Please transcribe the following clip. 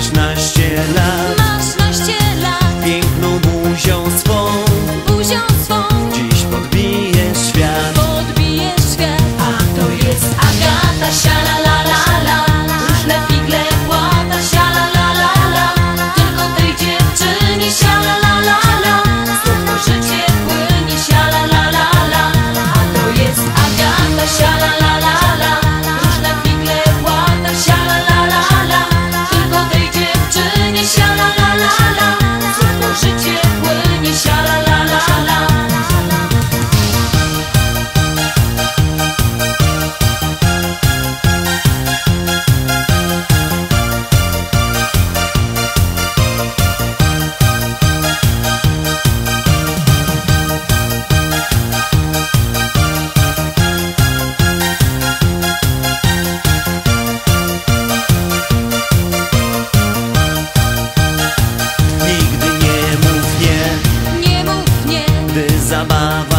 masz naście lat desabar